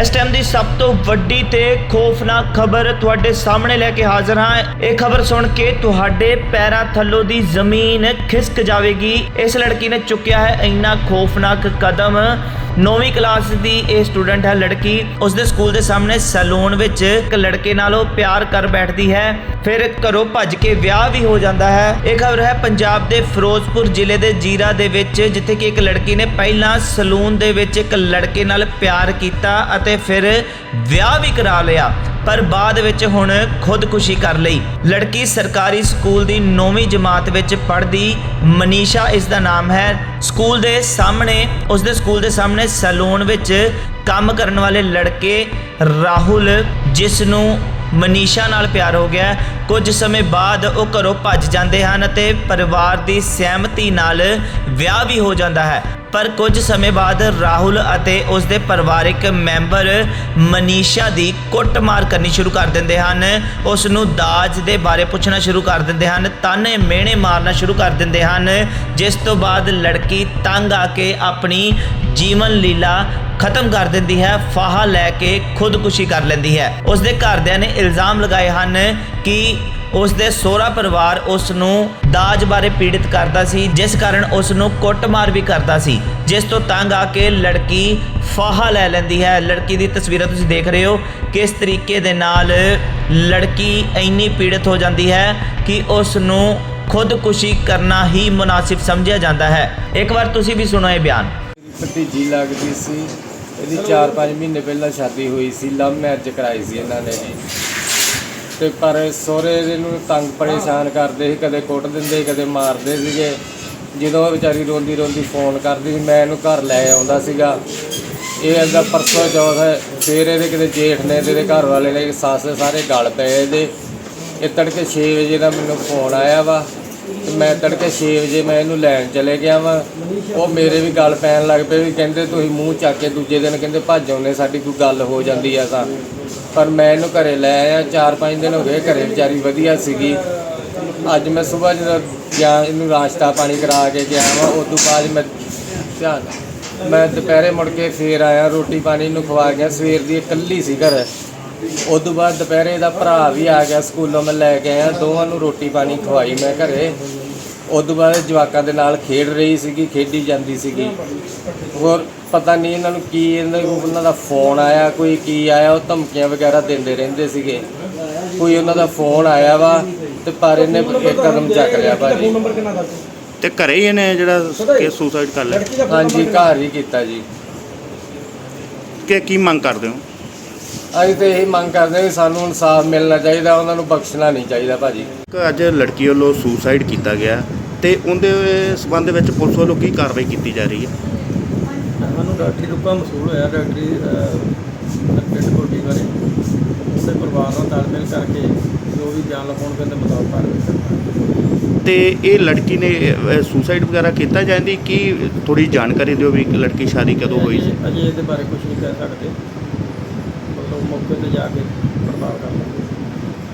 ਇਸ ਟਾਈਮ ਦੀ ਸਭ ਤੋਂ ਵੱਡੀ ਤੇ ਖੌਫਨਾਕ ਖਬਰ ਤੁਹਾਡੇ ਸਾਹਮਣੇ ਲੈ ਕੇ ਹਾਜ਼ਰ ਹਾਂ। ਇਹ ਖਬਰ ਸੁਣ ਕੇ ਤੁਹਾਡੇ ਪੈਰਾਂ ਥੱਲੋਂ ਦੀ ਜ਼ਮੀਨ ਖਿਸਕ ਜਾਵੇਗੀ। ਇਸ ਲੜਕੀ ਨੇ ਚੁੱਕਿਆ ਹੈ ਇੰਨਾ ਖੌਫਨਾਕ ਕਦਮ। 9ਵੀਂ ਕਲਾਸ ਦੀ ਇਹ ਸਟੂਡੈਂਟ ਹੈ ਲੜਕੀ। ਉਸ ਦੇ ਸਕੂਲ ਦੇ ਸਾਹਮਣੇ ਸੈਲੂਨ ਵਿੱਚ ਇੱਕ ਲੜਕੇ ਨਾਲ ਉਹ ਪਿਆਰ ਕਰ ਬੈਠਦੀ ਹੈ। ਫਿਰ ਘਰੋਂ ਭੱਜ ਕੇ ਵਿਆਹ ਵੀ ਹੋ ਜਾਂਦਾ ਹੈ। ਇਹ ਖਬਰ ਹੈ ਪੰਜਾਬ ਦੇ ਫਿਰੋਜ਼ਪੁਰ ਜ਼ਿਲ੍ਹੇ ਦੇ ਜੀਰਾ ਦੇ ਵਿੱਚ, ਜਿੱਥੇ ਕਿ ਇੱਕ ਲੜਕੀ ਨੇ ਪਹਿਲਾਂ ਸੈਲੂਨ ਦੇ ਵਿੱਚ ਇੱਕ ਲੜਕੇ ਨਾਲ ਪਿਆਰ ਕੀਤਾ ਅਤੇ ਫਿਰ ਵਿਆਹ ਵੀ ਕਰਾ ਲਿਆ, ਪਰ ਬਾਅਦ ਵਿੱਚ ਹੁਣ ਖੁਦਕੁਸ਼ੀ ਕਰ ਲਈ। ਲੜਕੀ ਸਰਕਾਰੀ ਸਕੂਲ ਦੀ 9ਵੀਂ ਜਮਾਤ ਵਿੱਚ ਪੜ੍ਹਦੀ ਮਨੀਸ਼ਾ ਇਸ ਦਾ ਨਾਮ ਹੈ। ਸਕੂਲ ਦੇ ਸਾਹਮਣੇ, ਉਸ ਦੇ ਸਕੂਲ ਦੇ ਸਾਹਮਣੇ ਸੈਲੂਨ ਵਿੱਚ ਕੰਮ ਕਰਨ ਵਾਲੇ ਲੜਕੇ ਰਾਹੁਲ, ਜਿਸ ਨੂੰ ਮਨੀਸ਼ਾ ਨਾਲ ਪਿਆਰ ਹੋ ਗਿਆ। ਕੁਝ ਸਮੇਂ ਬਾਅਦ ਉਹ ਘਰੋਂ ਭੱਜ ਜਾਂਦੇ ਹਨ ਅਤੇ ਪਰਿਵਾਰ ਦੀ ਸਹਿਮਤੀ ਨਾਲ ਵਿਆਹ ਵੀ ਹੋ ਜਾਂਦਾ ਹੈ। ਪਰ ਕੁਝ ਸਮੇਂ ਬਾਅਦ ਰਾਹੁਲ ਅਤੇ ਉਸ ਦੇ ਪਰਿਵਾਰਿਕ ਮੈਂਬਰ ਮਨੀਸ਼ਾ ਦੀ ਕੁੱਟਮਾਰ ਕਰਨੀ ਸ਼ੁਰੂ ਕਰ ਦਿੰਦੇ ਹਨ। ਉਸ ਨੂੰ ਦਾਜ ਦੇ ਬਾਰੇ ਪੁੱਛਣਾ ਸ਼ੁਰੂ ਕਰ ਦਿੰਦੇ ਹਨ, ਤਾਨੇ ਮਿਹਣੇ ਮਾਰਨਾ ਸ਼ੁਰੂ ਕਰ ਦਿੰਦੇ ਹਨ, ਜਿਸ ਤੋਂ ਬਾਅਦ ਲੜਕੀ ਤੰਗ ਆ ਕੇ ਆਪਣੀ ਜੀਵਨ ਲੀਲਾ ਖਤਮ ਕਰ ਦਿੰਦੀ ਹੈ, ਫਾਹਾ ਲੈ ਕੇ ਖੁਦਕੁਸ਼ੀ ਕਰ ਲੈਂਦੀ ਹੈ। ਉਸ ਦੇ ਘਰਦਿਆਂ ਨੇ ਇਲਜ਼ਾਮ ਲਗਾਏ ਹਨ ਕਿ ਉਸ ਦੇ ਸਹੁਰਾ ਪਰਿਵਾਰ ਉਸ ਨੂੰ ਦਾਜ ਬਾਰੇ ਪੀੜਿਤ ਕਰਦਾ ਸੀ, ਜਿਸ ਕਾਰਨ ਉਸ ਨੂੰ ਕੁੱਟਮਾਰ ਵੀ ਕਰਦਾ ਸੀ, ਜਿਸ ਤੋਂ ਤੰਗ ਆ ਕੇ ਲੜਕੀ ਫਾਹਾ ਲੈ ਲੈਂਦੀ ਹੈ। ਲੜਕੀ ਦੀ ਤਸਵੀਰਾਂ ਤੁਸੀਂ ਦੇਖ ਰਹੇ ਹੋ ਕਿਸ ਤਰੀਕੇ ਦੇ ਨਾਲ ਲੜਕੀ ਇੰਨੀ ਪੀੜਿਤ ਹੋ ਜਾਂਦੀ ਹੈ ਕਿ ਉਸ ਨੂੰ ਖੁਦਕੁਸ਼ੀ ਕਰਨਾ ਹੀ ਮੁਨਾਸਿਬ ਸਮਝਿਆ ਜਾਂਦਾ ਹੈ। ਇੱਕ ਵਾਰ ਤੁਸੀਂ ਵੀ ਸੁਣੋ ਇਹ ਬਿਆਨ। ਭਤੀਜੀ ਲੱਗਦੀ ਸੀ, ਇਹਦੀ 4-5 ਮਹੀਨੇ ਪਹਿਲਾਂ ਸ਼ਾਦੀ ਹੋਈ ਸੀ, ਲਵ ਮੈਰਿਜ ਕਰਾਈ ਸੀ ਇਹਨਾਂ ਨੇ ਜੀ। ਤੇ ਪਰ ਸਹੁਰੇ ਇਹਨੂੰ ਤੰਗ ਪਰੇਸ਼ਾਨ ਕਰਦੇ ਸੀ, ਕਦੇ ਕੁੱਟ ਦਿੰਦੇ ਕਦੇ ਮਾਰਦੇ ਸੀਗੇ। ਜਦੋਂ ਉਹ ਵਿਚਾਰੀ ਰੋਂਦੀ ਰੋਂਦੀ ਫੋਨ ਕਰਦੀ ਸੀ, ਮੈਂ ਇਹਨੂੰ ਘਰ ਲੈ ਆਉਂਦਾ ਸੀਗਾ। ਇਹ ਇਹਦਾ ਪਰਸੋਂ ਚੌਥ ਹੈ, ਫਿਰ ਇਹਦੇ ਕਿਤੇ ਜੇਠ ਨੇ ਤੇ ਇਹਦੇ ਘਰ ਵਾਲੇ ਨੇ, ਸੱਸ ਸਾਰੇ ਗਲ ਪਏ ਇਹਦੇ। ਇਹ ਤੜਕੇ 6 ਵਜੇ ਦਾ ਮੈਨੂੰ ਫੋਨ ਆਇਆ ਵਾ, ਤੇ ਮੈਂ ਤੜਕੇ 6 ਵਜੇ ਮੈਂ ਇਹਨੂੰ ਲੈਣ ਚਲੇ ਗਿਆ ਵਾ। ਉਹ ਮੇਰੇ ਵੀ ਗੱਲ ਪੈਣ ਲੱਗ ਪਏ ਵੀ ਕਹਿੰਦੇ ਤੁਸੀਂ ਮੂੰਹ ਚੱਕ ਕੇ ਦੂਜੇ ਦਿਨ ਕਹਿੰਦੇ ਭੱਜ ਆਉਂਦੇ, ਸਾਡੀ ਕੋਈ ਗੱਲ ਹੋ ਜਾਂਦੀ ਆ ਤਾਂ। ਪਰ ਮੈਂ ਇਹਨੂੰ ਘਰੇ ਲੈ ਆਇਆ 4-5 ਦਿਨ ਹੋ ਗਏ ਘਰੇ, ਵਿਚਾਰੀ ਵਧੀਆ ਸੀਗੀ। ਅੱਜ ਮੈਂ ਸਵੇਰ ਜਦੋਂ ਗਿਆ, ਇਹਨੂੰ ਰਾਸ਼ਤਾ ਪਾਣੀ ਕਰਾ ਕੇ ਗਿਆ ਵਾ, ਉਸ ਤੋਂ ਬਾਅਦ ਮੈਂ ਧਿਆਨ ਮੈਂ ਦੁਪਹਿਰੇ ਮੁੜ ਕੇ ਫੇਰ ਆਇਆ, ਰੋਟੀ ਪਾਣੀ ਇਹਨੂੰ ਖਵਾ ਗਿਆ, ਸਵੇਰ ਦੀ ਇਕੱਲੀ ਸੀ ਘਰ। ਉਸ ਤੋਂ ਬਾਅਦ ਦੁਪਹਿਰੇ ਦਾ ਭਰਾ ਵੀ ਆ ਗਿਆ, ਸਕੂਲੋਂ ਮੈਂ ਲੈ ਕੇ ਆਇਆ, ਦੋਵਾਂ ਨੂੰ ਰੋਟੀ ਪਾਣੀ ਖਵਾਈ ਮੈਂ ਘਰੇ। ਉਸ ਤੋਂ ਬਾਅਦ ਜਵਾਕਾਂ ਦੇ ਨਾਲ ਖੇਡ ਰਹੀ ਸੀਗੀ, ਖੇਡੀ ਜਾਂਦੀ ਸੀਗੀ। ਹੋਰ ਪਤਾ ਨਹੀਂ ਇਹਨਾਂ ਨੂੰ ਕੀ ਇਹਨਾਂ ਉਹਨਾਂ ਦਾ ਫੋਨ ਆਇਆ ਕੋਈ ਕੀ ਆਇਆ ਉਹ ਧਮਕੀਆਂ ਵਗੈਰਾ ਦਿੰਦੇ ਰਹਿੰਦੇ ਸੀਗੇ। ਕੋਈ ਉਹਨਾਂ ਦਾ ਫੋਨ ਆਇਆ ਵਾ ਤੇ ਪਰ ਇਹਨੇ ਇੱਕ ਕਦਮ ਚੱਕ ਲਿਆ ਭਾਜੀ। ਤੇ ਘਰੇ ਹੀ ਇਹਨੇ ਜਿਹੜਾ ਕੇਸ ਸੁਸਾਈਡ ਕਰ ਲਿਆ। ਹਾਂਜੀ ਘਰ ਹੀ ਕੀਤਾ ਜੀ। ਕਿ ਕੀ ਮੰਗ ਕਰਦੇ ਹੋ? ਅਸੀਂ ਤੇ ਇਹੀ ਮੰਗ ਕਰਦੇ ਵੀ ਸਾਨੂੰ ਇਨਸਾਫ ਮਿਲਣਾ ਚਾਹੀਦਾ ਉਹਨਾਂ ਨੂੰ ਬਖਸ਼ਣਾ ਨਹੀਂ ਚਾਹੀਦਾ ਭਾਜੀ। ਅੱਜ ਲੜਕੀ ਵੱਲੋਂ ਸੁਸਾਈਡ ਕੀਤਾ ਗਿਆ ਤੇ ਉਹਦੇ ਸਬੰਧ ਵਿੱਚ ਪੁਲਿਸ ਵੱਲੋਂ ਕੀ ਕਾਰਵਾਈ ਕੀਤੀ ਜਾ ਰਹੀ ਹੈ? ਡਾਕਟਰੀ ਰੁਕਾ ਮਸੂਲ ਹੋਇਆ ਡਾਕਟਰੀ ਡੈਡ ਬੋਡੀ ਬਾਰੇ ਉਹਦੇ ਪਰਿਵਾਰ ਨਾਲ ਤਾਲਮੇਲ ਕਰਕੇ ਜੋ ਵੀ ਬਿਆਨ ਲਿਖਾਉਣਗੇ ਉਹਦੇ ਮੁਤਾਬਕ ਕਰਾਂਗੇ ਤੇ ਇਹ ਲੜਕੀ ਨੇ ਸੁਸਾਈਡ ਵਗੈਰਾ ਕੀਤਾ ਜਾਂਦੀ ਕੀ ਥੋੜੀ ਜਾਣਕਾਰੀ ਦਿਓ ਵੀ ਲੜਕੀ ਸ਼ਾਦੀ ਕਦੋਂ ਹੋਈ ਸੀ? ਅਜੇ ਇਹਦੇ ਬਾਰੇ ਕੁਝ ਨਹੀਂ ਕਹਿ ਸਕਦੇ। ਮਤਲਬ ਮੌਕੇ ਤੇ ਜਾ ਕੇ ਪੜਤਾਲ ਕਰ ਲਾਂਗੇ